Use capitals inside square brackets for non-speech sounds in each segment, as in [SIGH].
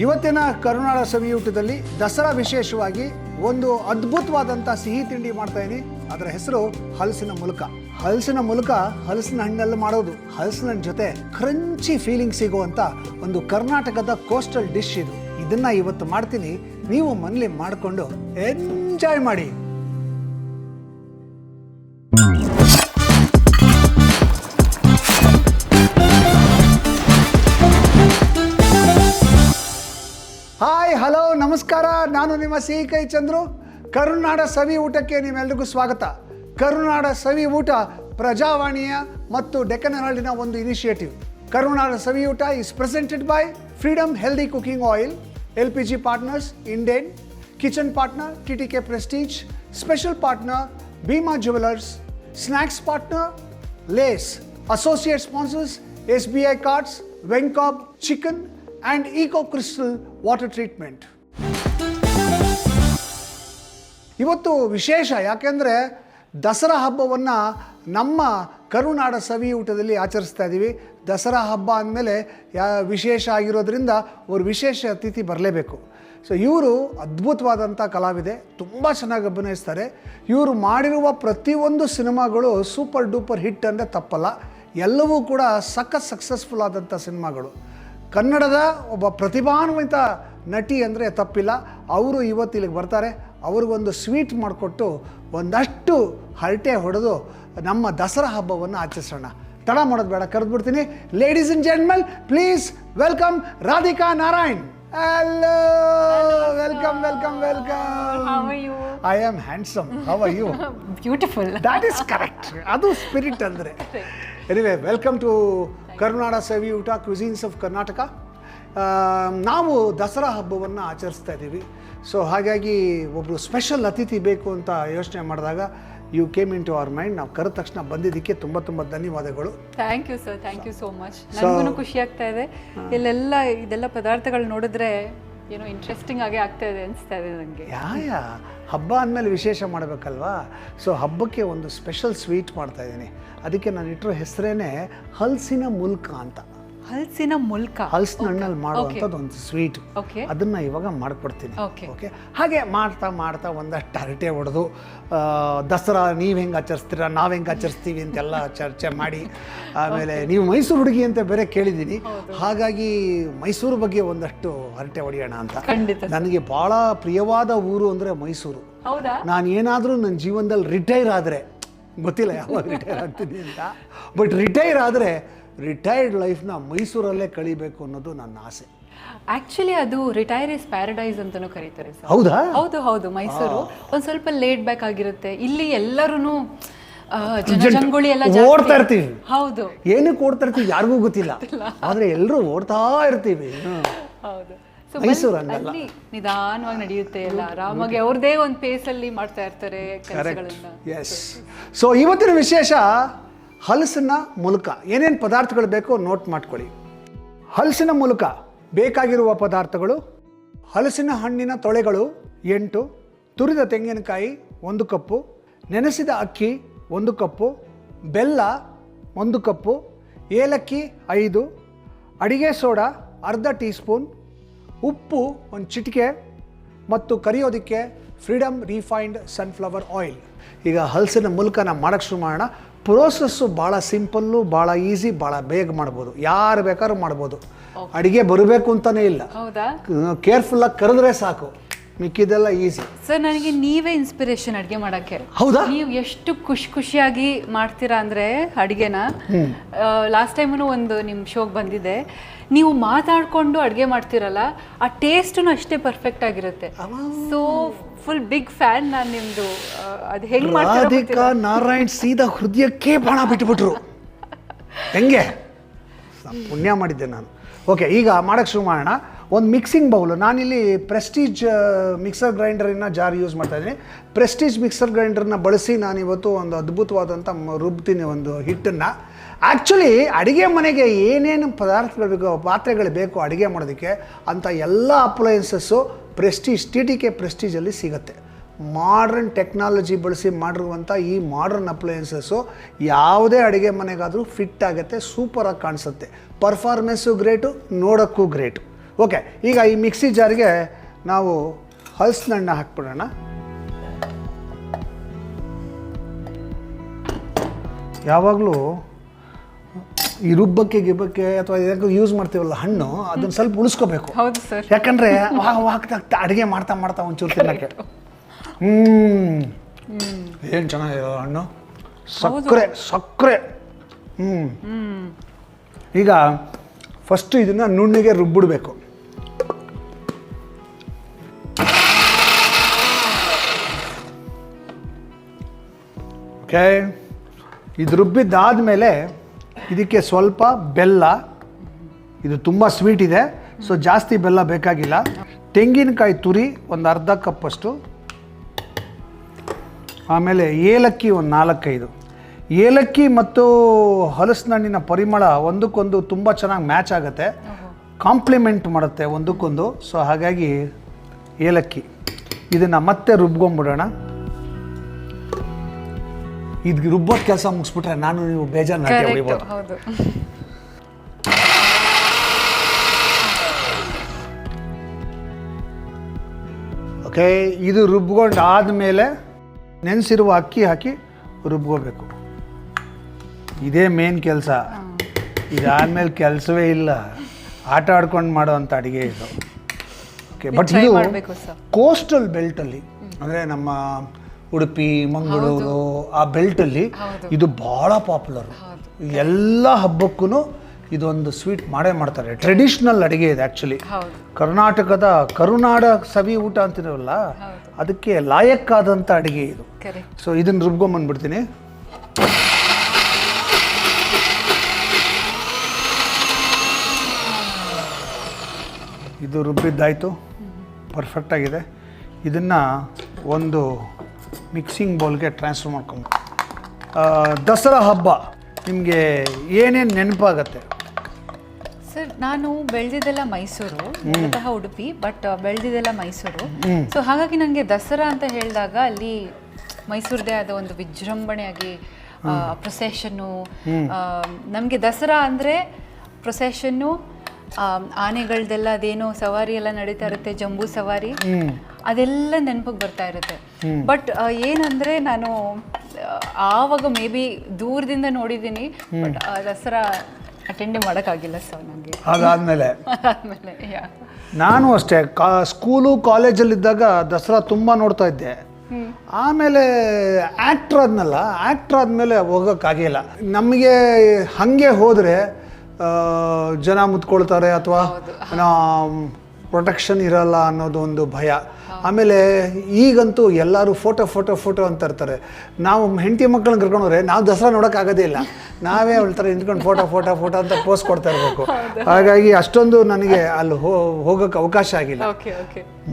ಇವತ್ತಿನ ಕರುನಾಡ ಸವಿಯೂಟದಲ್ಲಿ ದಸರಾ ವಿಶೇಷವಾಗಿ ಒಂದು ಅದ್ಭುತವಾದಂಥ ಸಿಹಿ ತಿಂಡಿ ಮಾಡ್ತಾ ಇದೀನಿ. ಅದರ ಹೆಸರು ಹಲಸಿನ ಮೂಲಕ. ಹಲಸಿನ ಮೂಲಕ ಹಲಸಿನ ಹಣ್ಣಲ್ಲಿ ಮಾಡೋದು. ಹಲಸಿನ ಜೊತೆ ಕ್ರಂಚಿ ಫೀಲಿಂಗ್ ಸಿಗುವಂತ ಒಂದು ಕರ್ನಾಟಕದ ಕೋಸ್ಟಲ್ ಡಿಶ್ ಇದು. ಇದನ್ನ ಇವತ್ತು ಮಾಡ್ತೀನಿ. ನೀವು ಮನೇಲಿ ಮಾಡಿಕೊಂಡು ಎಂಜಾಯ್ ಮಾಡಿ. ನಾನು ನಿಮ್ಮ ಸಿಹಿ ಕೈ ಚಂದ್ರು. ಕರುನಾಡ ಸವಿ ಊಟಕ್ಕೆ ನಿಮ್ಮೆಲ್ರಿಗೂ ಸ್ವಾಗತ. ಕರುನಾಡ ಸವಿ ಊಟ ಪ್ರಜಾವಾಣಿಯ ಮತ್ತು ಡೆಕ್ಕನ್ ಒಂದು initiative Karunada Savi Oota is presented by Freedom healthy cooking oil L P G partners Indane kitchen partner T T K Prestige special partner Bhima jewellers snacks partner Lay's associate sponsors S B I cards Venkob chicken and Eco crystal water treatment ಇವತ್ತು ವಿಶೇಷ, ಯಾಕೆಂದರೆ ದಸರಾ ಹಬ್ಬವನ್ನು ನಮ್ಮ ಕರುನಾಡ ಸವಿ ಊಟದಲ್ಲಿ ಆಚರಿಸ್ತಾ ಇದ್ದೀವಿ ದಸರಾ ಹಬ್ಬ ಅಂದಮೇಲೆ ಯಾ, ವಿಶೇಷ ಆಗಿರೋದ್ರಿಂದ ಅವರು ವಿಶೇಷ ಅತಿಥಿ ಬರಲೇಬೇಕು. ಸೊ ಇವರು ಅದ್ಭುತವಾದಂಥ ಕಲಾವಿದೆ, ತುಂಬ ಚೆನ್ನಾಗಿ ಅಭಿನಯಿಸ್ತಾರೆ. ಇವರು ಮಾಡಿರುವ ಪ್ರತಿಯೊಂದು ಸಿನಿಮಾಗಳು ಸೂಪರ್ ಡೂಪರ್ ಹಿಟ್ ಅಂದರೆ ತಪ್ಪಲ್ಲ. ಎಲ್ಲವೂ ಕೂಡ ಸಖತ್ ಸಕ್ಸಸ್ಫುಲ್ ಆದಂಥ ಸಿನಿಮಾಗಳು. ಕನ್ನಡದ ಒಬ್ಬ ಪ್ರತಿಭಾನ್ವಿತ ನಟಿ ಅಂದರೆ ತಪ್ಪಿಲ್ಲ. ಅವರು ಇವತ್ತು ಇಲ್ಲಿಗೆ ಬರ್ತಾರೆ. ಅವ್ರಿಗೊಂದು ಸ್ವೀಟ್ ಮಾಡಿಕೊಟ್ಟು ಒಂದಷ್ಟು ಹರಟೆ ಹೊಡೆದು ನಮ್ಮ ದಸರಾ ಹಬ್ಬವನ್ನು ಆಚರಿಸೋಣ. ತಡ ಮಾಡೋದು ಬೇಡ ಕರೆದ್ಬಿಡ್ತೀನಿ. Ladies and gentlemen please welcome Radhika Narayan hello welcome welcome welcome? I am handsome how are you beautiful that is correct ಅದು ಸ್ಪಿರಿಟ್ ಅಂದರೆ. Anyway welcome to Karunada Savi Oota ಕ್ವಿಝೀನ್ಸ್ of Karnataka ನಾವು ದಸರಾ ಹಬ್ಬವನ್ನು ಆಚರಿಸ್ತಾ ಇದ್ದೀವಿ. ಸೊ ಹಾಗಾಗಿ ಒಬ್ಬರು ಸ್ಪೆಷಲ್ ಅತಿಥಿ ಬೇಕು ಅಂತ ಯೋಚನೆ ಮಾಡಿದಾಗ you came into our mind ನಾವು ಕರೆದ ತಕ್ಷಣ ಬಂದಿದ್ದಕ್ಕೆ ತುಂಬ ತುಂಬ ಧನ್ಯವಾದಗಳು. Thank you sir thank you so much ನನಗೂ ಖುಷಿ ಆಗ್ತಾ ಇದೆ. ಇಲ್ಲೆಲ್ಲ ಇದೆಲ್ಲ ಪದಾರ್ಥಗಳು ನೋಡಿದ್ರೆ ಏನೋ ಇಂಟ್ರೆಸ್ಟಿಂಗ್ ಆಗೇ ಆಗ್ತಾ ಇದೆ ಅನಿಸ್ತಾ ಇದೆ ನನಗೆ ಯಾಯ ಹಬ್ಬ ಅಂದಮೇಲೆ ವಿಶೇಷ ಮಾಡಬೇಕಲ್ವಾ? ಸೊ ಹಬ್ಬಕ್ಕೆ ಒಂದು ಸ್ಪೆಷಲ್ ಸ್ವೀಟ್ ಮಾಡ್ತಾ ಇದ್ದೀನಿ. ಅದಕ್ಕೆ ನಾನು ಇಟ್ಟರೋ ಹೆಸರೇನೆ ಹಲ್ಸಿನ ಮುಲ್ಕ ಅಂತ. ಹಲಸಿನ ಮುಲ್ಕ. ಹಲಸಿನ ಹಣ್ಣಲ್ಲಿ ಮಾಡುವಂಥದ್ದು ಒಂದು ಸ್ವೀಟ್ ಅದನ್ನ ಇವಾಗ ಮಾಡ್ಕೊಡ್ತೀನಿ. ಓಕೆ ಹಾಗೆ ಮಾಡ್ತಾ ಮಾಡ್ತಾ ಒಂದಷ್ಟು ಹರಟೆ ಹೊಡೆದು ದಸರಾ ನೀವು ಹೆಂಗೆ ಆಚರಿಸ್ತೀರಾ ನಾವು ಹೆಂಗೆ ಆಚರಿಸ್ತೀವಿ ಅಂತೆಲ್ಲ ಚರ್ಚೆ ಮಾಡಿ [LAUGHS] ಆಮೇಲೆ ನೀವು ಮೈಸೂರು ಹುಡುಗಿ ಅಂತ ಬೇರೆ ಕೇಳಿದ್ದೀನಿ. ಹಾಗಾಗಿ ಮೈಸೂರು ಬಗ್ಗೆ ಒಂದಷ್ಟು ಹರಟೆ ಹೊಡೆಯೋಣ ಅಂತ. ನನಗೆ ಭಾಳ ಪ್ರಿಯವಾದ ಊರು ಅಂದರೆ ಮೈಸೂರು. ನಾನು ಏನಾದರೂ ನನ್ನ ಜೀವನದಲ್ಲಿ ರಿಟೈರ್ ಆದರೆ ಗೊತ್ತಿಲ್ಲ ಯಾವಾಗ ರಿಟೈರ್ ಆಗ್ತೀನಿ ಅಂತ. ಬಟ್ ರಿಟೈರ್ ಆದರೆ ರಿಟೈರ್ಡ್ ಲೈಫ್ನ ಮೈಸೂರಲ್ಲೇ ಕಳಿಬೇಕು ಅನ್ನೋದು ನನ್ನ ಆಸೆ. ಆಕ್ಚುಲಿ ಅದು ರಿಟೈರ್ ಇಸ್ ಪ್ಯಾರಡೈಸ್ ಅಂತಾನೂ ಕರೀತಾರೆ ಸರ್. ಹೌದಾ? ಹೌದು ಹೌದು ಮೈಸೂರು. ಒಂದು ಸ್ವಲ್ಪ ಲೇಟ್ ಬ್ಯಾಕ್ ಆಗಿರುತ್ತೆ. ಇಲ್ಲಿ ಎಲ್ಲರೂ ಜನಜಂಗುಳಿ ಎಲ್ಲ. ಓಡ್ತಾ ಇರ್ತೀವಿ. ಹೌದು. ಏನಕ್ಕೆ ಓಡ್ತಾ ಇರ್ತೀವಿ ಯಾರಿಗೂ ಗೊತ್ತಿಲ್ಲ. ಆದ್ರೆ ಎಲ್ಲರೂ ಓಡ್ತಾ ಇರ್ತೀವಿ. ಹೌದು. ಅಲ್ಲಿ ನಿಧಾನವಾಗಿ ನಡೆಯುತ್ತೆ ಎಲ್ಲ. ಆರಾಮಾಗಿ ಅವ್ರದೇ ಒಂದು ಪೇಸ್ ಅಲ್ಲಿ ಮಾಡ್ತಾ ಇರ್ತಾರೆ ಕೆಲಸಗಳನ್ನ ಎಸ್ ಸೊ ಇವತ್ತಿನ ವಿಶೇಷ ಹಲಸಿನ ಮೂಲಕ. ಏನೇನು ಪದಾರ್ಥಗಳು ಬೇಕೋ ನೋಟ್ ಮಾಡ್ಕೊಳ್ಳಿ. ಹಲಸಿನ ಮೂಲಕ ಬೇಕಾಗಿರುವ ಪದಾರ್ಥಗಳು, ಹಲಸಿನ ಹಣ್ಣಿನ ತೊಳೆಗಳು ಎಂಟು, ತುರಿದ ತೆಂಗಿನಕಾಯಿ ಒಂದು ಕಪ್ಪು, ನೆನೆಸಿದ ಅಕ್ಕಿ ಒಂದು ಕಪ್ಪು, ಬೆಲ್ಲ ಒಂದು ಕಪ್ಪು, ಏಲಕ್ಕಿ ಐದು, ಅಡಿಗೆ ಸೋಡಾ ಅರ್ಧ ಟೀ ಸ್ಪೂನ್ ಉಪ್ಪು ಒಂದು ಚಿಟಿಕೆ ಮತ್ತು ಕರಿಯೋದಕ್ಕೆ ಫ್ರೀಡಮ್ ರಿಫೈನ್ಡ್ ಸನ್ಫ್ಲವರ್ ಆಯಿಲ್ ಈಗ ಹಲಸಿನ ಮೂಲಕ ನಾವು ಮಾಡೋಕ್ಕೆ ಶುರು ಮಾಡೋಣ. ಪ್ರೋಸೆಸ್ಸು ಭಾಳ ಸಿಂಪಲ್ಲು ಭಾಳ ಈಸಿ ಭಾಳ ಬೇಗ ಮಾಡ್ಬೋದು. ಯಾರು ಬೇಕಾದ್ರೂ ಮಾಡ್ಬೋದು. ಅಡುಗೆ ಬರಬೇಕು ಅಂತಲೇ ಇಲ್ಲ. ಕೇರ್ಫುಲ್ಲಾಗಿ ಕರೆದ್ರೆ ಸಾಕು. ಮಿಕ್ಕಿದೆಲ್ಲ ಈಸಿ ಸರ್ ನನಗೆ ನೀವೇ ಇನ್ಸ್ಪಿರೇಷನ್ ಅಡುಗೆ ಮಾಡೋಕ್ಕೆ. ಹೌದಾ? ನೀವು ಎಷ್ಟು ಖುಷಿ ಖುಷಿಯಾಗಿ ಮಾಡ್ತೀರಾ ಅಂದರೆ ಅಡುಗೆನ ಲಾಸ್ಟ್ ಟೈಮೂ ಒಂದು ನಿಮ್ಮ ಶೋಗೆ ಬಂದಿದೆ ನೀವು ಮಾತಾಡಿಕೊಂಡು ಅಡುಗೆ ಮಾಡ್ತಿರಲ್ಲ ಆ ಟೇಸ್ಟು ಅಷ್ಟೇ ಪರ್ಫೆಕ್ಟ್ ಆಗಿರುತ್ತೆ. ಸೊ ಫುಲ್ ಬಿಗ್ ಫ್ಯಾನ್ ನಾನು ನಿಮ್ದು ಆ, ಅದು ಹೆಂಗ್ ರಾಧಿಕಾ ನಾರಾಯಣ್ ಸೀದಾ ಹೃದಯಕ್ಕೆ ಬಾಣ ಬಿಟ್ಬಿಟ್ರು. ಹೆಂಗೆ? ಪುಣ್ಯ ಮಾಡಿದ್ದೆ ನಾನು. ಓಕೆ ಈಗ ಮಾಡೋಕ್ಕೆ ಶುರು ಮಾಡೋಣ. ಒಂದು ಮಿಕ್ಸಿಂಗ್ ಬೌಲು ನಾನಿಲ್ಲಿ ಪ್ರೆಸ್ಟೀಜ್ ಮಿಕ್ಸರ್ ಗ್ರೈಂಡರಿನ ಜಾರ್ ಯೂಸ್ ಮಾಡ್ತಾ ಇದ್ದೀನಿ. ಪ್ರೆಸ್ಟೀಜ್ ಮಿಕ್ಸರ್ ಗ್ರೈಂಡರ್ನ ಬಳಸಿ ನಾನಿವತ್ತು ಒಂದು ಅದ್ಭುತವಾದಂಥ ರುಬ್ತೀನಿ ಒಂದು ಹಿಟ್ಟನ್ನು. ಆ್ಯಕ್ಚುಲಿ ಅಡುಗೆ ಮನೆಗೆ ಏನೇನು ಪದಾರ್ಥಗಳು ಬೇಕು ಪಾತ್ರೆಗಳು ಬೇಕು ಅಡುಗೆ ಮಾಡೋದಕ್ಕೆ ಅಂಥ ಎಲ್ಲ appliances Prestige T T K ಪ್ರೆಸ್ಟೀಜಲ್ಲಿ ಸಿಗುತ್ತೆ. ಮಾಡ್ರನ್ ಟೆಕ್ನಾಲಜಿ ಬಳಸಿ ಮಾಡಿರುವಂಥ ಈ ಮಾಡ್ರನ್ ಅಪ್ಲಯನ್ಸಸ್ಸು ಯಾವುದೇ ಅಡುಗೆ ಮನೆಗಾದರೂ ಫಿಟ್ ಆಗುತ್ತೆ ಸೂಪರಾಗಿ ಕಾಣಿಸುತ್ತೆ. ಪರ್ಫಾರ್ಮೆನ್ಸು ಗ್ರೇಟು ನೋಡೋಕ್ಕೂ ಗ್ರೇಟು ಓಕೆ ಈಗ ಈ ಮಿಕ್ಸಿ ಜಾರಿಗೆ ನಾವು ಹಲಸಿನಣ್ಣ ಹಾಕ್ಬಿಡೋಣ. ಯಾವಾಗಲೂ ಈ ರುಬ್ಬಕ್ಕೆ ಗಿಬ್ಬಕ್ಕೆ ಅಥವಾ ಯೂಸ್ ಮಾಡ್ತೀವಲ್ಲ ಹಣ್ಣು ಅದನ್ನ ಸ್ವಲ್ಪ ಉಳಿಸ್ಕೋಬೇಕು. ಹೌದು ಸರ್ ಯಾಕಂದ್ರೆ [LAUGHS] ಅಡಿಗೆ ಅಡುಗೆ ಮಾಡ್ತಾ ಮಾಡ್ತಾ ಒಂಚೂರು ತಿನ್ನಕ್ಕೆ. ಹ್ಮ್. ಏನು ಚೆನ್ನಾಗಿದೆ ಹಣ್ಣು? ಸಕ್ಕರೆ ಸಕ್ಕರೆ. ಹ್ಮ್. ಈಗ ಫಸ್ಟ್ ಇದನ್ನ ನುಣ್ಣಿಗೆ ರುಬ್ಬಿಡ್ಬೇಕು. ಓಕೆ ಇದು ರುಬ್ಬಿದ್ದಾದಮೇಲೆ ಇದಕ್ಕೆ ಸ್ವಲ್ಪ ಬೆಲ್ಲ, ಇದು ತುಂಬ ಸ್ವೀಟ್ ಇದೆ. ಸೊ ಜಾಸ್ತಿ ಬೆಲ್ಲ ಬೇಕಾಗಿಲ್ಲ. ತೆಂಗಿನಕಾಯಿ ತುರಿ ಒಂದು ಅರ್ಧ ಕಪ್ಪಷ್ಟು ಆಮೇಲೆ ಏಲಕ್ಕಿ ಒಂದು ನಾಲ್ಕೈದು. ಏಲಕ್ಕಿ ಮತ್ತು ಹಲಸಿನಣ್ಣಿನ ಪರಿಮಳ ಒಂದಕ್ಕೊಂದು ತುಂಬ ಚೆನ್ನಾಗಿ ಮ್ಯಾಚ್ ಆಗುತ್ತೆ. ಕಾಂಪ್ಲಿಮೆಂಟ್ ಮಾಡುತ್ತೆ ಒಂದಕ್ಕೊಂದು. ಸೊ ಹಾಗಾಗಿ ಏಲಕ್ಕಿ. ಇದನ್ನು ಮತ್ತೆ ರುಬ್ಕೊಂಬಿಡೋಣ ಇದು ರುಬ್ಬೋದ್ ಕೆಲಸ ಮುಗಿಸ್ಬಿಟ್ರೆ ನಾನು ನೀವು ಬೇಜಾರು ನಾಟ್ಯ ಹೊಡಿಬೋದು. ಹೌದು. ಓಕೆ ಇದು ರುಬ್ಕೊಂಡು ಆದಮೇಲೆ ನೆನೆಸಿರುವ ಅಕ್ಕಿ ಹಾಕಿ ರುಬ್ಕೋಬೇಕು ಇದೇ ಮೇನ್ ಕೆಲಸ. ಇದಾದ್ಮೇಲೆ ಕೆಲಸವೇ ಇಲ್ಲ. ಆಟ ಆಡ್ಕೊಂಡು ಮಾಡೋವಂಥ ಅಡುಗೆ ಇದು. ಓಕೆ ಬಟ್ ಇದು. ಕೋಸ್ಟಲ್ ಬೆಲ್ಟಲ್ಲಿ ಅಂದರೆ ನಮ್ಮ ಉಡುಪಿ ಮಂಗಳೂರು ಆ ಬೆಲ್ಟಲ್ಲಿ ಇದು ಭಾಳ ಪಾಪ್ಯುಲರ್ ಎಲ್ಲ ಹಬ್ಬಕ್ಕೂ ಇದೊಂದು ಸ್ವೀಟ್ ಮಾಡೇ ಮಾಡ್ತಾರೆ. ಟ್ರೆಡಿಷ್ನಲ್ ಅಡುಗೆ ಇದೆ ಆ್ಯಕ್ಚುಲಿ ಕರ್ನಾಟಕದ ಕರುನಾಡ ಸವಿ ಊಟ ಅಂತಿರಲ್ಲ ಅದಕ್ಕೆ ಲಾಯಕ್ಕಾದಂಥ ಅಡುಗೆ ಇದು. ಸೊ ಇದನ್ನು ರುಬ್ಕೊಂಬಂದ್ಬಿಡ್ತೀನಿ ಇದು ರುಬ್ಬಿದ್ದಾಯಿತು. ಪರ್ಫೆಕ್ಟಾಗಿದೆ ಇದನ್ನು ಒಂದು ಮಿಕ್ಸಿಂಗ್ ಬೌಲ್ಗೆ ಟ್ರಾನ್ಸ್ಫರ್ ಮಾಡ್ಕೊಂಡು ದಸರಾ ಹಬ್ಬ ನಿಮಗೆ ಏನೇನು ನೆನಪಾಗತ್ತೆ? ಸರ್ ನಾನು ಬೆಳೆದಿದ್ದೆಲ್ಲ ಮೈಸೂರು ಮೂಲತಃ ಉಡುಪಿ ಬಟ್ ಬೆಳೆದಿದ್ದೆಲ್ಲ ಮೈಸೂರು. ಸೊ ಹಾಗಾಗಿ ನನಗೆ ದಸರಾ ಅಂತ ಹೇಳಿದಾಗ ಅಲ್ಲಿ ಮೈಸೂರದೇ ಆದ ಒಂದು ವಿಜೃಂಭಣೆಯಾಗಿ ಪ್ರೊಸೆಷನ್ನು ನಮಗೆ ದಸರಾ ಅಂದರೆ ಪ್ರೊಸೆಷನ್ನು ಆನೆಗಳದೆಲ್ಲ ಅದೇನೋ ಸವಾರಿ ಎಲ್ಲ ನಡೀತಾ ಇರುತ್ತೆ ಜಂಬೂ ಸವಾರಿ. ಅದೆಲ್ಲ ನೆನಪಿಗೆ ಬರ್ತಾ ಇರುತ್ತೆ. ಬಟ್ ಏನಂದ್ರೆ ನಾನು ಆವಾಗ ಮೇ ಬಿ ದೂರದಿಂದ ನೋಡಿದ್ದೀನಿ ಬಟ್ ದಸರಾ ಅಟೆಂಡ್ ಮಾಡೋಕ್ಕಾಗಿಲ್ಲ ಸರ್ ನನಗೆ ಅದಾದಮೇಲೆ? [LAUGHS] ನಾನು ಅಷ್ಟೇ ಕಾ ಸ್ಕೂಲು ಕಾಲೇಜಲ್ಲಿದ್ದಾಗ ದಸರಾ ತುಂಬ ನೋಡ್ತಾ ಇದ್ದೆ. ಆಮೇಲೆ ಆ್ಯಕ್ಟ್ರ್ ಆದ್ನಲ್ಲ ಆ್ಯಕ್ಟ್ರ್ ಆದಮೇಲೆ ಹೋಗೋಕ್ಕಾಗಿಲ್ಲ ನಮಗೆ ಹಾಗೆ ಹೋದರೆ ಜನ ಮುತ್ಕೊಳ್ತಾರೆ ಅಥವಾ ಪ್ರೊಟೆಕ್ಷನ್ ಇರಲ್ಲ ಅನ್ನೋದು ಒಂದು ಭಯ. ಆಮೇಲೆ ಈಗಂತೂ ಎಲ್ಲರೂ ಫೋಟೋ ಫೋಟೋ ಫೋಟೋ ಅಂತ ಇರ್ತಾರೆ. ನಾವು ಹೆಂಡತಿ ಮಕ್ಕಳನ್ನ ಕರ್ಕೊಂಡ್ರೆ ನಾವು ದಸರಾ ನೋಡೋಕ್ಕಾಗೋದೇ ಇಲ್ಲ. ನಾವೇ ಅವಳ ಥರ ನಿಂತ್ಕೊಂಡು ಫೋಟೋ ಫೋಟೋ ಫೋಟೋ ಅಂತ ಪೋಸ್ಟ್ ಕೊಡ್ತಾ ಇರಬೇಕು. ಹಾಗಾಗಿ ಅಷ್ಟೊಂದು ನನಗೆ ಅಲ್ಲಿ ಹೋ ಹೋಗೋಕ್ಕೆ ಅವಕಾಶ ಆಗಿಲ್ಲ.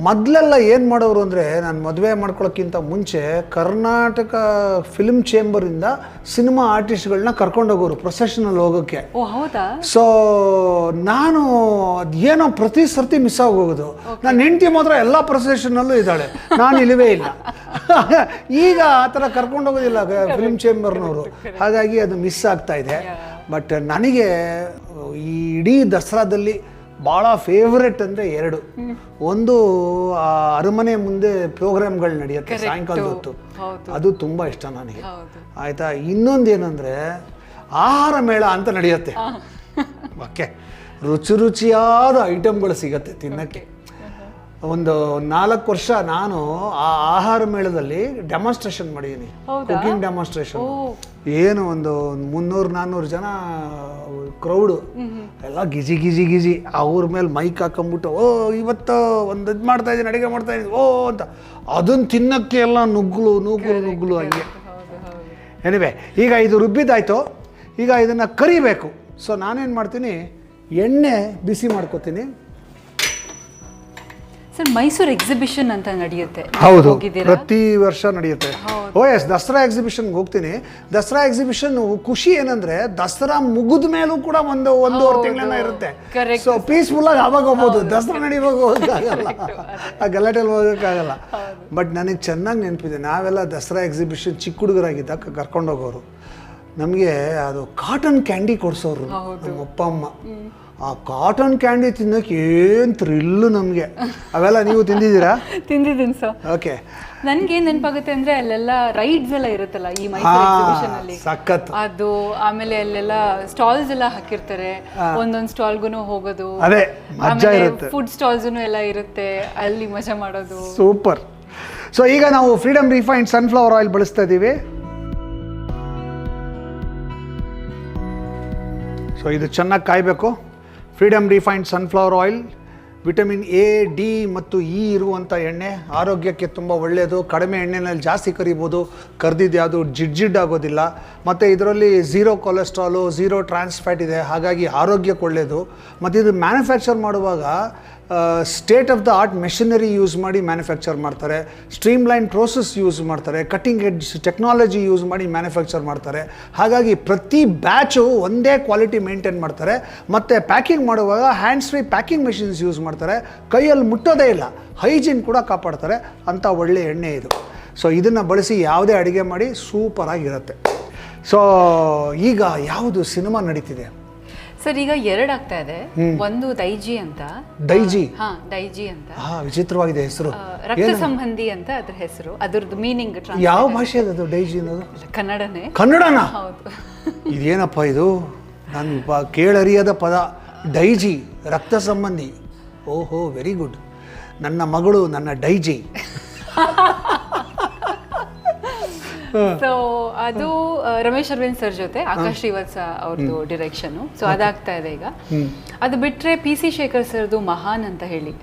ಮೊದಲೆಲ್ಲ ಏನು ಮಾಡೋರು ಅಂದರೆ ನಾನು ಮದುವೆ ಮಾಡ್ಕೊಳ್ಳೋಕ್ಕಿಂತ ಮುಂಚೆ ಕರ್ನಾಟಕ ಫಿಲ್ಮ್ ಚೇಂಬರಿಂದ ಸಿನಿಮಾ ಆರ್ಟಿಸ್ಟ್ಗಳನ್ನ ಕರ್ಕೊಂಡೋಗೋರು ಪ್ರೊಸೆಷನಲ್ಲಿ ಹೋಗೋಕ್ಕೆ ಸೊ ನಾನು ಅದೇನೋ ಪ್ರತಿ ಸರ್ತಿ ಮಿಸ್ ಆಗೋಗೋದು ನನ್ನ ಹೆಂಡತಿ ಮಾತ್ರ ಎಲ್ಲ ಪ್ರೊಸೆಷನಲ್ಲೂ ಇದ್ದಾಳೆ. ನಾನು ಇಲ್ಲವೇ ಇಲ್ಲ. ಈಗ ಆ ಥರ ಕರ್ಕೊಂಡೋಗೋದಿಲ್ಲ ಫಿಲ್ಮ್ ಚೇಂಬರ್ನವರು ಹಾಗಾಗಿ ಅದು ಮಿಸ್ ಆಗ್ತಾ ಇದೆ. ಬಟ್ ನನಗೆ ಈ ಇಡೀ ದಸರಾದಲ್ಲಿ ಭಾಳ ಫೇವ್ರೆಟ್ ಅಂದರೆ ಎರಡು. ಒಂದು ಆ ಅರಮನೆ ಮುಂದೆ ಪ್ರೋಗ್ರಾಮ್ಗಳು ನಡೆಯುತ್ತೆ ಸಾಯಂಕಾಲದ ಹೊತ್ತು. ಅದು ತುಂಬ ಇಷ್ಟ ನನಗೆ. ಆಯಿತಾ? ಇನ್ನೊಂದೇನೆಂದರೆ ಆಹಾರ ಮೇಳ ಅಂತ ನಡೆಯುತ್ತೆ. ಓಕೆ. ರುಚಿ ರುಚಿಯಾದ ಐಟಮ್ಗಳು ಸಿಗತ್ತೆ ತಿನ್ನಕ್ಕೆ. ಒಂದು ನಾಲ್ಕು ವರ್ಷ ನಾನು ಆ ಆಹಾರ ಮೇಳದಲ್ಲಿ ಡೆಮಾನ್ಸ್ಟ್ರೇಷನ್ ಮಾಡಿದ್ದೀನಿ ಕುಕಿಂಗ್ ಡೆಮಾನ್ಸ್ಟ್ರೇಷನ್ ಏನು ಒಂದು ಮುನ್ನೂರು ನಾನ್ನೂರು ಜನ ಕ್ರೌಡು ಎಲ್ಲ ಗಿಜಿ ಗಿಜಿ ಗಿಜಿ. ಅವ್ರ ಮೇಲೆ ಮೈಕ್ ಹಾಕೊಂಬಿಟ್ಟು ಓ ಇವತ್ತು ಒಂದು ಇದು ಮಾಡ್ತಾ ಇದ್ದೀನಿ ಅಡುಗೆ ಮಾಡ್ತಾ ಇದ್ದೀನಿ ಓ ಅಂತ. ಅದನ್ನು ತಿನ್ನಕ್ಕೆ ಎಲ್ಲ ನುಗ್ಗಲು ನುಗ್ಗಲು ನುಗ್ಗಲು ಹಂಗೆ. ಎನಿವೆ ಈಗ ಇದು ರುಬ್ಬಿದ್ದಾಯ್ತು. ಈಗ ಇದನ್ನು ಕರಿಬೇಕು. ಸೊ ನಾನೇನು ಮಾಡ್ತೀನಿ ಎಣ್ಣೆ ಬಿಸಿ ಮಾಡ್ಕೋತೀನಿ. ಸರ್ ಮೈಸೂರು ಎಕ್ಸಿಬಿಷನ್ ಅಂತ ನಡೆಯುತ್ತೆ. ಹೌದು ಪ್ರತಿ ವರ್ಷ ನಡೆಯುತ್ತೆ. ಓ ಎಸ್ ದಸರಾ ಎಕ್ಸಿಬಿಷನ್ಗೆ ಹೋಗ್ತೀನಿ. ದಸರಾ ಎಕ್ಸಿಬಿಷನ್ ಖುಷಿ ಏನಂದ್ರೆ ದಸರಾ ಮುಗಿದ ಮೇಲೂ ಕೂಡ ಒಂದು ಒಂದೂವರೆ ತಿಂಗಳನ್ನ ಇರುತ್ತೆ. ಸೊ ಪೀಸ್ಫುಲ್ ಆಗಿ ಅವಾಗ ಹೋಗ್ಬೋದು. ದಸರಾ ನಡೆಯುವಾಗ ಹೋಗೋಕ್ಕಾಗಲ್ಲ. ಆ ಗಲಾಟೆಲಿ ಹೋಗೋಕ್ಕಾಗಲ್ಲ. ಬಟ್ ನನಗೆ ಚೆನ್ನಾಗಿ ನೆನಪಿದೆ ನಾವೆಲ್ಲ ದಸರಾ ಎಕ್ಸಿಬಿಷನ್ ಚಿಕ್ಕ ಹುಡುಗರಾಗಿದ್ದಾಗ ಕರ್ಕೊಂಡೋಗೋರು. ನಮಗೆ ಅದು ಕಾಟನ್ ಕ್ಯಾಂಡಿ ಕೊಡಿಸೋರು ನಮ್ಮ ಅಪ್ಪ ಅಮ್ಮ. ಆ ಕಾಟನ್ ಕ್ಯಾಂಡಿ ತಿನ್ನೋಕೆ ಏನು ಥ್ರಿಲ್ಲು ನಮಗೆ. ಅವೆಲ್ಲ ನೀವು ತಿಂದಿದ್ದೀರಾ? [LAUGHS] ತಿಂದಿದ್ದೀನಿ ಸರ್ ಓಕೆ ನನ್ಗೆ ಏನ್ ನೆನಪಾಗುತ್ತೆ ಅಂದ್ರೆ ಅಲ್ಲೆಲ್ಲ ರೈಡ್ಸ್ ಎಲ್ಲ ಇರುತ್ತಲ್ಲ ಈ ಮೈಸೂರು ಎಕ್ಸಿಬಿಷನ್ ಅಲ್ಲಿ. ಸಖತ್ ಅದು ಆಮೇಲೆ ಅಲ್ಲೆಲ್ಲ ಸ್ಟಾಲ್ಸ್ ಎಲ್ಲ ಹಾಕಿರ್ತಾರೆ. ಒಂದೊಂದ್ ಸ್ಟಾಲ್ಗೂ ಹೋಗೋದು. ಅದೇ ಮಜಾ ಇರುತ್ತೆ. ಫುಡ್ ಸ್ಟಾಲ್ಸ್ ಎಲ್ಲ ಇರುತ್ತೆ ಅಲ್ಲಿ ಮಜಾ ಮಾಡೋದು. ಸೂಪರ್ ಸೊ ಈಗ ನಾವು ಫ್ರೀಡಮ್ ರಿಫೈನ್ಡ್ ಸನ್ಫ್ಲವರ್ ಆಯಿಲ್ ಬಳಸ್ತಾ ಇದ್ದೀವಿ ಸೊ ಇದು ಚೆನ್ನಾಗಿ ಕಾಯಬೇಕು. Freedom refined sunflower oil vitamin A D ಮತ್ತು ಇ ಇರುವಂಥ ಎಣ್ಣೆ ಆರೋಗ್ಯಕ್ಕೆ ತುಂಬ ಒಳ್ಳೆಯದು. ಕಡಿಮೆ ಎಣ್ಣೆನಲ್ಲಿ ಜಾಸ್ತಿ ಕರಿಬೋದು. ಕರ್ದಿದ್ದು ಯಾವುದು ಜಿಡ್ ಆಗೋದಿಲ್ಲ. ಮತ್ತು ಇದರಲ್ಲಿ zero cholesterol zero trans fat ಇದೆ. ಹಾಗಾಗಿ ಆರೋಗ್ಯಕ್ಕೆ ಒಳ್ಳೆಯದು. ಮತ್ತು ಇದು ಮ್ಯಾನುಫ್ಯಾಕ್ಚರ್ ಮಾಡುವಾಗ state of the art machinery use ಮಾಡಿ ಮ್ಯಾನುಫ್ಯಾಕ್ಚರ್ ಮಾಡ್ತಾರೆ ಸ್ಟ್ರೀಮ್ ಲೈನ್ ಪ್ರೋಸೆಸ್ ಯೂಸ್ ಮಾಡ್ತಾರೆ ಕಟಿಂಗ್ ಎಡ್ಜ್ ಟೆಕ್ನಾಲಜಿ ಯೂಸ್ ಮಾಡಿ ಮ್ಯಾನುಫ್ಯಾಕ್ಚರ್ ಮಾಡ್ತಾರೆ. ಹಾಗಾಗಿ ಪ್ರತಿ ಬ್ಯಾಚು ಒಂದೇ ಕ್ವಾಲಿಟಿ ಮೇಂಟೈನ್ ಮಾಡ್ತಾರೆ. ಮತ್ತು ಪ್ಯಾಕಿಂಗ್ ಮಾಡುವಾಗ hands free packing machines use ಮಾಡ್ತಾರೆ. ಕೈಯಲ್ಲಿ ಮುಟ್ಟೋದೇ ಇಲ್ಲ ಹೈಜೀನ್ ಕೂಡ ಕಾಪಾಡ್ತಾರೆ. ಅಂಥ ಒಳ್ಳೆಯ ಎಣ್ಣೆ ಇದು. ಸೊ ಇದನ್ನು ಬಳಸಿ ಯಾವುದೇ ಅಡುಗೆ ಮಾಡಿ ಸೂಪರಾಗಿರುತ್ತೆ ಸೊ ಈಗ ಯಾವುದು ಸಿನಿಮಾ ನಡೀತಿದೆ? ಸರ್ ಈಗ ಎರಡ್ ಆಗ್ತಾ ಇದೆ ಒಂದು ದೈಜಿ ಅಂತ. ದೈಜಿ ಹಾ ದೈಜಿ ಅಂತ. ಹಾ ವಿಚಿತ್ರವಾಗಿದೆ ಹೆಸರು. ರಕ್ತ ಸಂಬಂಧಿ ಅಂತ ಅದ್ರ ಹೆಸರು. ಅದ್ರದ್ದು ಮೀನಿಂಗ್ ಯಾವ ಭಾಷೆ ಅದು ಡೈಜಿ ಅನ್ನೋದು? ಕನ್ನಡನೇ. ಕನ್ನಡನ? ಹೌದು. ಇದೇನಪ್ಪ ಇದು? ನಾನು ಕೇಳರಿಯದ ಪದ. ಡೈಜಿ ರಕ್ತ ಸಂಬಂಧಿ. ಓಹೋ ವೆರಿ ಗುಡ್ ನನ್ನ ಮಗಳು ನನ್ನ ಡೈಜಿ. [LAUGHS] ಸೊ ಅದು ರಮೇಶ್ ಅರವಿಂದ್ ಸರ್ ಜೊತೆ ಆಕಾಶ್ ಶ್ರೀವತ್ಸ ಅವ್ರದ್ದು ಡಿರೆಕ್ಷನ್ ಸೊ ಅದಾಗ್ತಾ ಇದೆ ಈಗ. ಅದು ಬಿಟ್ರೆ ಪಿ ಸಿ ಶೇಖರ್ ಸರ್ದು ಮಹಾನ್ ಅಂತ ಹೇಳಿ.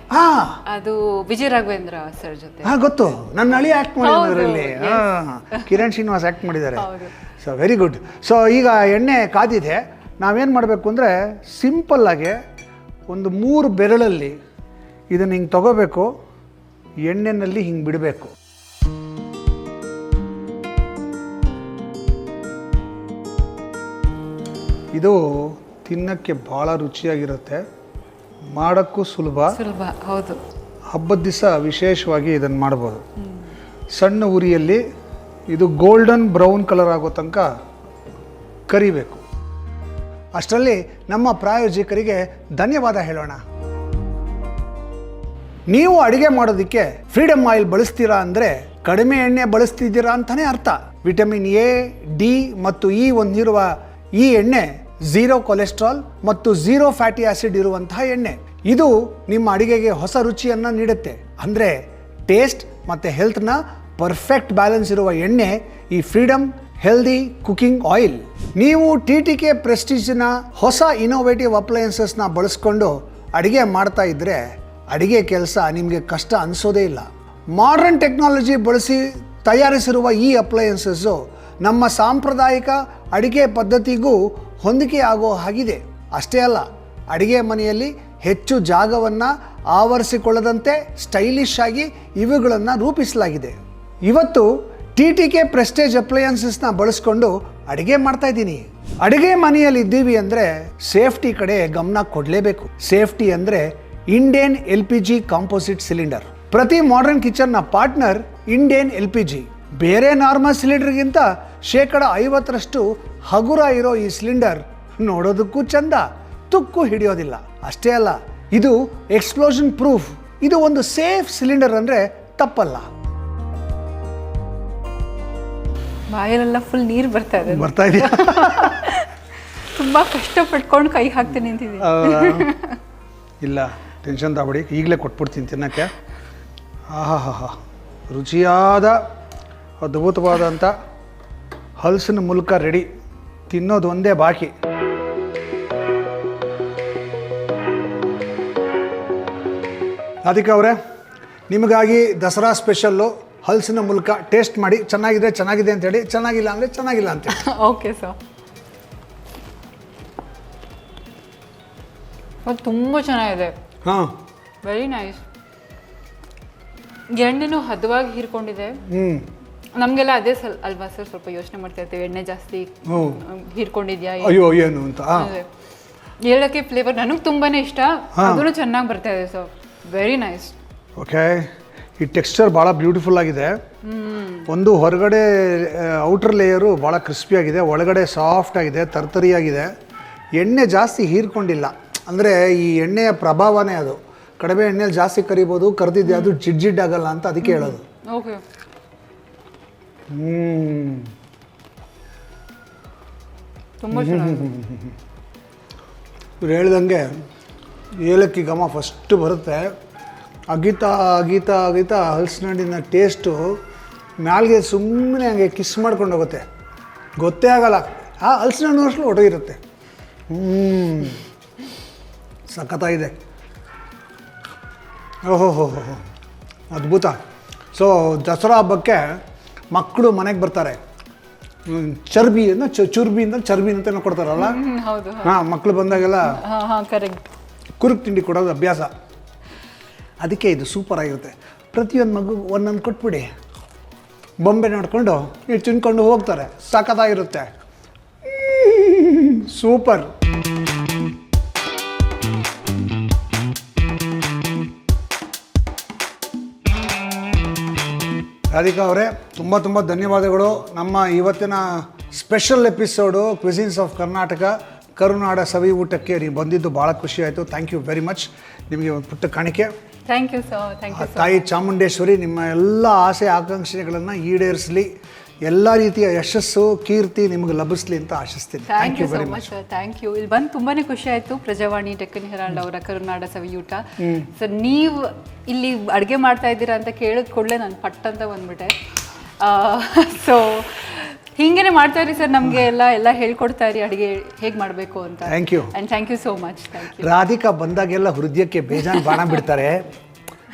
ಅದು ವಿಜಯ ರಾಘವೇಂದ್ರ ಸರ್ ಜೊತೆ. ಹಾ ಗೊತ್ತು. ನನ್ನ ಅಳಿ ಆಕ್ಟ್ ಮಾಡಿದ್ರಲ್ಲಿ ಕಿರಣ್ ಶ್ರೀನಿವಾಸ್ ಆಕ್ಟ್ ಮಾಡಿದ್ದಾರೆ. ಸೊ ವೆರಿ ಗುಡ್ ಸೊ ಈಗ ಎಣ್ಣೆ ಕಾದಿದೆ. ನಾವೇನು ಮಾಡಬೇಕು ಅಂದರೆ ಸಿಂಪಲ್ಲಾಗಿ ಒಂದು ಮೂರು ಬೆರಳಲ್ಲಿ ಇದನ್ನು ಹಿಂಗೆ ತಗೋಬೇಕು. ಎಣ್ಣೆನಲ್ಲಿ ಹಿಂಗೆ ಬಿಡಬೇಕು. ಇದು ತಿನ್ನಕ್ಕೆ ಭಾಳ ರುಚಿಯಾಗಿರುತ್ತೆ. ಮಾಡೋಕ್ಕೂ ಸುಲಭ. ಸುಲಭ ಹೌದು. ಹಬ್ಬದ ದಿವಸ ವಿಶೇಷವಾಗಿ ಇದನ್ನು ಮಾಡ್ಬೋದು. ಸಣ್ಣ ಉರಿಯಲ್ಲಿ ಇದು ಗೋಲ್ಡನ್ ಬ್ರೌನ್ ಕಲರ್ ಆಗೋ ತನಕ ಕರಿಬೇಕು. ಅಷ್ಟರಲ್ಲಿ ನಮ್ಮ ಪ್ರಾಯೋಜಕರಿಗೆ ಧನ್ಯವಾದ ಹೇಳೋಣ. ನೀವು ಅಡುಗೆ ಮಾಡೋದಕ್ಕೆ ಫ್ರೀಡಮ್ ಆಯಿಲ್ ಬಳಸ್ತೀರಾ ಅಂದರೆ ಕಡಿಮೆ ಎಣ್ಣೆ ಬಳಸ್ತಿದ್ದೀರಾ ಅಂತಲೇ ಅರ್ಥ. ವಿಟಮಿನ್ ಎ ಡಿ ಮತ್ತು ಇ ಹೊಂದಿರುವ ಈ ಎಣ್ಣೆ ಝೀರೋ ಕೊಲೆಸ್ಟ್ರಾಲ್ ಮತ್ತು ಝೀರೋ ಫ್ಯಾಟಿ ಆಸಿಡ್ ಇರುವಂತಹ ಎಣ್ಣೆ. ಇದು ನಿಮ್ಮ ಅಡಿಗೆಗೆ ಹೊಸ ರುಚಿಯನ್ನು ನೀಡುತ್ತೆ. ಅಂದರೆ ಟೇಸ್ಟ್ ಮತ್ತು ಹೆಲ್ತ್ನ ಪರ್ಫೆಕ್ಟ್ ಬ್ಯಾಲೆನ್ಸ್ ಇರುವ ಎಣ್ಣೆ ಈ ಫ್ರೀಡಮ್ ಹೆಲ್ದಿ ಕುಕಿಂಗ್ ಆಯಿಲ್. ನೀವು ಟಿ ಟಿ ಕೆ ಪ್ರೆಸ್ಟೀಜ್ನ ಹೊಸ ಇನೋವೇಟಿವ್ ಅಪ್ಲಯನ್ಸಸ್ನ ಬಳಸ್ಕೊಂಡು ಅಡುಗೆ ಮಾಡ್ತಾ ಇದ್ದರೆ ಅಡುಗೆ ಕೆಲಸ ನಿಮಗೆ ಕಷ್ಟ ಅನಿಸೋದೇ ಇಲ್ಲ. ಮಾಡರ್ನ್ ಟೆಕ್ನಾಲಜಿ ಬಳಸಿ ತಯಾರಿಸಿರುವ ಈ ಅಪ್ಲಯನ್ಸಸ್ಸು ನಮ್ಮ ಸಾಂಪ್ರದಾಯಿಕ ಅಡಿಗೆ ಪದ್ಧತಿಗೂ ಹೊಂದಿಕೆ ಆಗೋ ಹಾಗಿದೆ. ಅಷ್ಟೇ ಅಲ್ಲ, ಅಡಿಗೆ ಮನೆಯಲ್ಲಿ ಹೆಚ್ಚು ಜಾಗವನ್ನು ಆವರಿಸಿಕೊಳ್ಳದಂತೆ ಸ್ಟೈಲಿಶ್ ಆಗಿ ಇವುಗಳನ್ನು ರೂಪಿಸಲಾಗಿದೆ. ಇವತ್ತು ಟಿ ಟಿ ಕೆ ಪ್ರೆಸ್ಟೇಜ್ ಅಪ್ಲಯನ್ಸಸ್ನ ಬಳಸ್ಕೊಂಡು ಅಡುಗೆ ಮಾಡ್ತಾ ಇದ್ದೀನಿ. ಅಡುಗೆ ಮನೆಯಲ್ಲಿ ಇದ್ದೀವಿ ಅಂದರೆ ಸೇಫ್ಟಿ ಕಡೆ ಗಮನ ಕೊಡಲೇಬೇಕು. ಸೇಫ್ಟಿ ಅಂದರೆ Indian L P G composite cylinder. ಪ್ರತಿ modern ಕಿಚನ್ನ partner Indian L P G. ಬೇರೆ ನಾರ್ಮಲ್ ಸಿಲಿಂಡರ್ಗಿಂತ ಶೇಕಡ ಐವತ್ತರಷ್ಟು ಹಗುರ ಇರೋ ಈ ಸಿಲಿಂಡರ್ ನೋಡೋದಕ್ಕೂ ಚಂದ ತುಕ್ಕು ಹಿಡಿಯೋದಿಲ್ಲ. ಅಷ್ಟೇ ಅಲ್ಲ ಇದು ಎಕ್ಸ್ಪ್ಲೋಷನ್ ಪ್ರೂಫ್. ಇದು ಒಂದು ಸೇಫ್ ಸಿಲಿಂಡರ್ ಅಂದರೆ ತಪ್ಪಲ್ಲ. ಬಾಯಲ್ಲೆಲ್ಲ ಫುಲ್ ನೀರು ಬರ್ತಾ ಇದೆ. ಬರ್ತಾ ಇದೆಯಾ? [LAUGHS] ತುಂಬಾ ಕಷ್ಟ ಪಟ್ಕೊಂಡು ಕೈ ಹಾಕ್ತೀನಿ ನಿಂತಿದ್ದೀನಿ. ಇಲ್ಲ ಟೆನ್ಷನ್ ತಗೊಬೇಡಿ. ಈಗಲೇ ಕೊಟ್ಬಿಡ್ತೀನಿ ತಿನ್ನೋಕ್ಕೆ. ಆಹಾ ಹಾ ಹಾ ರುಚಿಯಾದ ಅದ್ಭುತವಾದಂಥ ಹಲ್ಸಿನ ಮೂಲಕ ರೆಡಿ ತಿನ್ನೋದು ಒಂದೇ ಬಾಕಿ. ರಾಧಿಕಾ ಅವರೇ ನಿಮಗಾಗಿ ದಸರಾ ಸ್ಪೆಷಲ್ಲು ಹಲ್ಸಿನ ಮೂಲಕ ಟೇಸ್ಟ್ ಮಾಡಿ ಚೆನ್ನಾಗಿದೆ ಚೆನ್ನಾಗಿದೆ ಅಂತೇಳಿ ಚೆನ್ನಾಗಿಲ್ಲ ಅಂದರೆ ಚೆನ್ನಾಗಿಲ್ಲ ಅಂತ ಓಕೆ ಸರ್ ಅದು ತುಂಬ ಚೆನ್ನಾಗಿದೆ. ಹಾಂ. ವೆರಿ ನೈಸ್ ಎಣ್ಣೆನೂ ಹದವಾಗಿ ಹೀರ್ಕೊಂಡಿದೆ. ಹ್ಞೂ ನಮಗೆಲ್ಲ ಅದೇ ಸಲ್ ಅಲ್ವಾ ಸರ್? ಸ್ವಲ್ಪ ಯೋಚನೆ ಮಾಡ್ತಾ ಇರ್ತೀವಿ ಎಣ್ಣೆ ಜಾಸ್ತಿ ಹ್ಞೂ ಹೀರ್ಕೊಂಡಿದ್ಯಾ ಅಯ್ಯೋ ಏನು ಅಂತ. ಹೇಳೋಕ್ಕೆ ಅದೇ. ಏಲಕ್ಕಿ ಫ್ಲೇವರ್ ನನಗೆ ತುಂಬಾನೇ ಇಷ್ಟ. ಅದೂ ಚೆನ್ನಾಗಿ ಬರ್ತಾ ಇದೆ ಸರ್. Very nice okay. ಈ ಟೆಕ್ಸ್ಚರ್ ಭಾಳ ಬ್ಯೂಟಿಫುಲ್ ಆಗಿದೆ. ಒಂದು ಹೊರಗಡೆ ಔಟರ್ ಲೇಯರು ಭಾಳ ಕ್ರಿಸ್ಪಿ ಆಗಿದೆ. ಒಳಗಡೆ ಸಾಫ್ಟ್ ಆಗಿದೆ ತರ್ತರಿಯಾಗಿದೆ. ಎಣ್ಣೆ ಜಾಸ್ತಿ ಹೀರ್ಕೊಂಡಿಲ್ಲ. ಅಂದರೆ ಈ ಎಣ್ಣೆಯ ಪ್ರಭಾವನೇ ಅದು. ಕಡಿಮೆ ಎಣ್ಣೆಲಿ ಜಾಸ್ತಿ ಕರಿಬೋದು ಕರೆದಿದ್ದೆ ಅದು ಜಿಡ್ ಜಿಡ್ ಆಗಲ್ಲ ಅಂತ ಅದಕ್ಕೆ ಹೇಳೋದು. ಓಕೆ. ಹ್ಮ್. ತುಂಬ ಇವ್ರು ಹೇಳ್ದಂಗೆ ಏಲಕ್ಕಿ ಘಮ ಫಸ್ಟ್ ಬರುತ್ತೆ. ಅಗಿತಾ ಅಗಿತಾ ಅಗಿತಾ ಹಲಸಿನಡಿನ ಟೇಸ್ಟು ನಾಲ್ಗೆ ಸುಮ್ಮನೆ ಹಂಗೆ ಕಿಸ್ ಮಾಡ್ಕೊಂಡು ಹೋಗುತ್ತೆ. ಗೊತ್ತೇ ಆಗಲ್ಲ. ಆ ಹಲಸಿನಹಣ್ಣು ಅಷ್ಟು ಹೊಟ್ಟೋಗಿರುತ್ತೆ ಹ್ಞೂ ಸಖತ್ತಾಗಿದೆ. ಓಹೋ ಹೋ ಹೋ ಅದ್ಭುತ. ಸೊ ದಸರಾ ಹಬ್ಬಕ್ಕೆ ಮಕ್ಕಳು ಮನೆಗೆ ಬರ್ತಾರೆ. ಚರ್ಬಿ ಚ- ಚುರ್ಬಿ ಅಂದ್ರೆ ಚರ್ಬಿ ಅಂತ ಕೊಡ್ತಾರಲ್ಲ? ಹಾಂ ಮಕ್ಕಳು ಬಂದಾಗೆಲ್ಲ ಕರೆಕ್ಟ್ ಕುರುಕ್ ತಿಂಡಿ ಕೊಡೋದು ಅಭ್ಯಾಸ. ಅದಕ್ಕೆ ಇದು ಸೂಪರ್ ಆಗಿರುತ್ತೆ. ಪ್ರತಿಯೊಂದು ಮಗು ಒಂದೊಂದು ಕೊಟ್ಬಿಡಿ. ಬೊಂಬೆ ನೋಡಿಕೊಂಡು ಇಲ್ಲಿ ತಿನ್ಕೊಂಡು ಹೋಗ್ತಾರೆ. ಸಖತ್ತಾಗಿರುತ್ತೆ. ಸೂಪರ್. ರಾಧಿಕಾ ಅವರೇ ತುಂಬ ತುಂಬ ಧನ್ಯವಾದಗಳು. ನಮ್ಮ ಇವತ್ತಿನ special episode cuisines of Karnataka Karunada Savi ಊಟಕ್ಕೆ ನೀವು ಬಂದಿದ್ದು ಭಾಳ ಖುಷಿ ಆಯಿತು. ಥ್ಯಾಂಕ್ ಯು ವೆರಿ ಮಚ್ ನಿಮಗೆ ಒಂದು ಪುಟ್ಟ ಕಾಣಿಕೆ. Thank you sir thank ah you ತಾಯಿ ಚಾಮುಂಡೇಶ್ವರಿ ನಿಮ್ಮ ಎಲ್ಲ ಆಸೆ ಆಕಾಂಕ್ಷೆಗಳನ್ನು ಈಡೇರಿಸಲಿ. ಎಲ್ಲ ರೀತಿಯ ಯಶಸ್ಸು ಕೀರ್ತಿ ನಿಮಗೆ ಲಭಿಸ್ಲಿ ಅಂತ ಆಶಿಸ್ತೀನಿ. Thank you so much sir thank you ಇಲ್ಲಿ ಬಂದು ತುಂಬಾನೇ ಖುಷಿ ಆಯಿತು. ಪ್ರಜಾವಾಣಿ ಟೆಕ್ಕನ್ ಹೆರಾಲ್ಡ್ ಅವರ ಕರುನಾಡ ಸವಿಯೂಟ. ಸರ್ ನೀವು ಇಲ್ಲಿ ಅಡುಗೆ ಮಾಡ್ತಾ ಇದ್ದೀರಾ ಅಂತ ಕೇಳಿದ ಕೂಡಲೇ ನಾನು ಪಟ್ ಅಂತ ಬಂದ್ಬಿಟ್ಟೆ ಸೊ ಹಿಂಗೇನೆ ಮಾಡ್ತಾ ಇರಿ ಸರ್. ನಮಗೆ ಎಲ್ಲ ಎಲ್ಲ ಹೇಳ್ಕೊಡ್ತಾ ಇರಿ. ಅಡುಗೆ ಹೇಗೆ ಮಾಡಬೇಕು ಅಂತ. Thank you and thank you so much thank you Radhika ಬಂದಾಗೆಲ್ಲ ಹೃದಯಕ್ಕೆ ಬೇಜಾನ್ ಬಾಣ ಬಿಡ್ತಾರೆ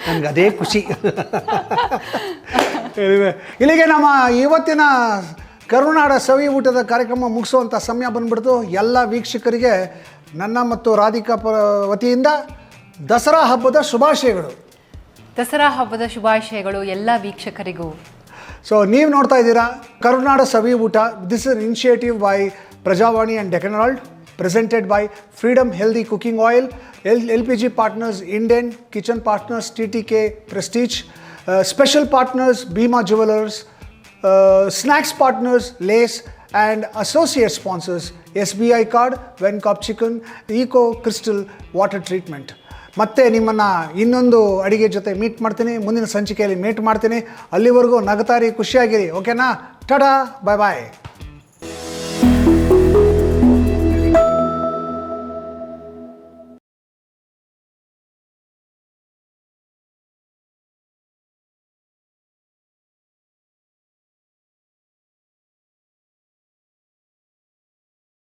ನನಗೆ ಅದೇ ಖುಷಿ. [LAUGHS] ಇಲ್ಲಿಗೆ ನಮ್ಮ ಇವತ್ತಿನ ಕರುನಾಡ ಸವಿ ಊಟದ ಕಾರ್ಯಕ್ರಮ ಮುಗಿಸುವಂಥ ಸಮಯ ಬಂದ್ಬಿಡ್ತು. ಎಲ್ಲ ವೀಕ್ಷಕರಿಗೆ ನನ್ನ ಮತ್ತು ರಾಧಿಕಾ ಪ ವತಿಯಿಂದ ದಸರಾ ಹಬ್ಬದ ಶುಭಾಶಯಗಳು. ದಸರಾ ಹಬ್ಬದ ಶುಭಾಶಯಗಳು ಎಲ್ಲ ವೀಕ್ಷಕರಿಗೂ. ಸೊ ನೀವು ನೋಡ್ತಾ ಇದ್ದೀರಾ Karunada Savi Oota. This is initiative by Prajavani and Deccan Herald presented by Freedom healthy cooking oil L L P G partners Indian kitchen partners T T K Prestige special partners Bhima jewellers snacks partners Lay's S B I card Venkob chicken Eco crystal water treatment ಮತ್ತೆ ನಿಮ್ಮನ್ನು ಇನ್ನೊಂದು ಅಡಿಗೆ ಜೊತೆ meet ಮಾಡ್ತೀನಿ. ಮುಂದಿನ ಸಂಚಿಕೆಯಲ್ಲಿ meet ಮಾಡ್ತೀನಿ. ಅಲ್ಲಿವರೆಗೂ ನಗತಾರಿ ಖುಷಿಯಾಗಿರಿ. ಓಕೆನಾ ಟಡಾ ಬಾಯ್ ಬಾಯ್